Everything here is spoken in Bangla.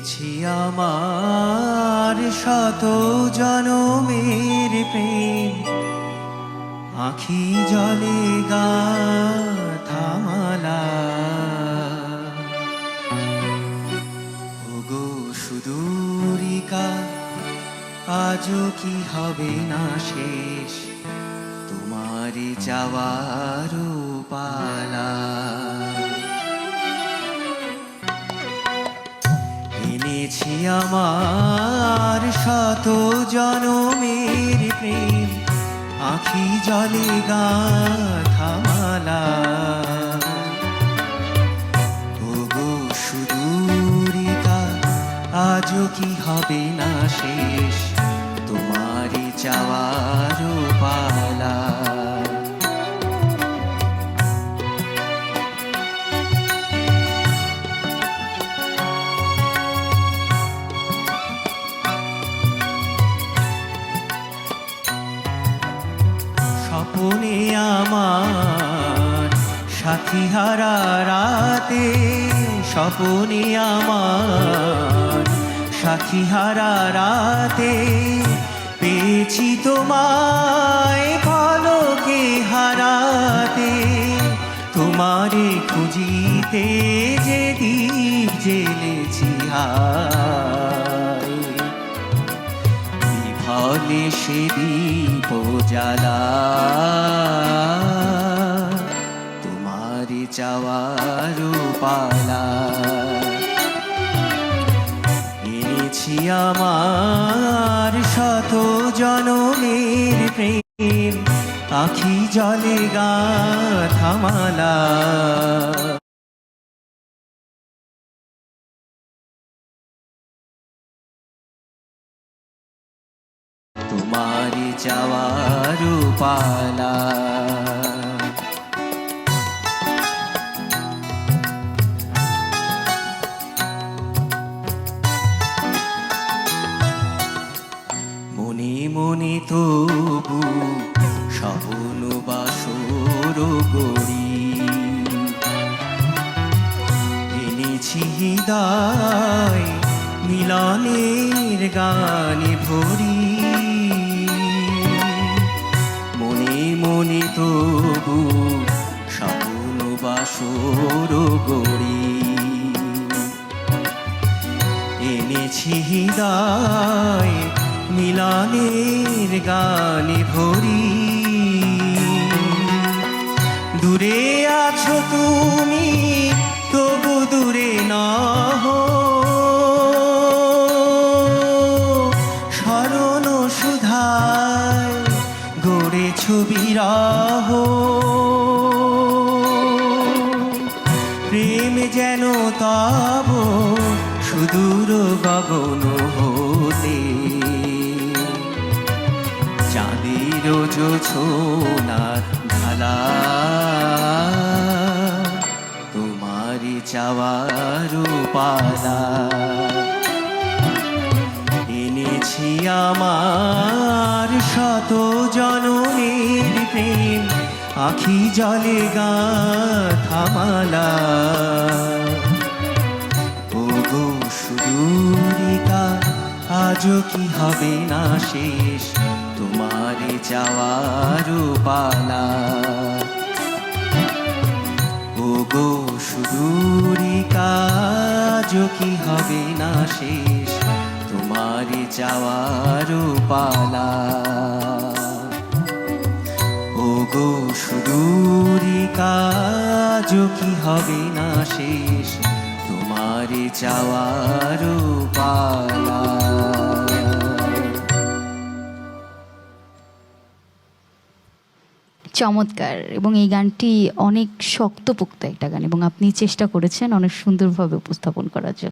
এনেছি আমার শত জনমের প্রেম। আখি জলে গা থামালা। ওগো সুদূরিকা, আজও কি হবে না শেষ? তোমারই যাওয়ার পালা এনেছি আমার শত জনমের প্রেম। আখি জলে গা থামালা। ওগো সুদূরিকা আজও কি হবে না শেষ? তোমারই চাওয়ার স্বপনে আমার সাথী হারা রাতে, স্বপনে আমার সাথী হারা রাতে পেয়েছি তোমায় পলকে হারাতে। তোমারে খুঁজিতে যে দ্বীপ জেলেছি হায় বিফলে সে দীপ জ্বালা। তোমারি চাওয়ার পালা। এনেছি আমার শত জনমের প্রেম। আখি জলে গা থামালা। তোমারি যাওয়ার পালা মনে মনে তবু স্বপ্ন বাসর গড়ি এনেছি হৃদয় মিলনের গানে ভরি তবু স্বপ্ন বাসর গড়ি। এনেছি হৃদয় মিলানের গানে ভরি। দূরে আছো তুমি গড়ে ছবি প্রেম যেন তব সুদূর গগন হতে। চাঁদের জোছনার ঢালা, তোমারি চাওয়ার পালা এনেছি আমার শত প্রেম আখি জলে গা থামালা। ওগো সুদূরিকা আজও কি হবে না শেষ? তোমারে যাওয়ার পালা। ওগো সুদূরিকা আজও কি হবে না শেষ? তোমারে যাওয়ার পালা। আজও কি হবে না শেষ? তোমারে যাওয়ার চমৎকার। এবং এই গানটি অনেক শক্তপোক্ত একটা গান, এবং আপনি চেষ্টা করেছেন অনেক সুন্দরভাবে উপস্থাপন করার জন্য।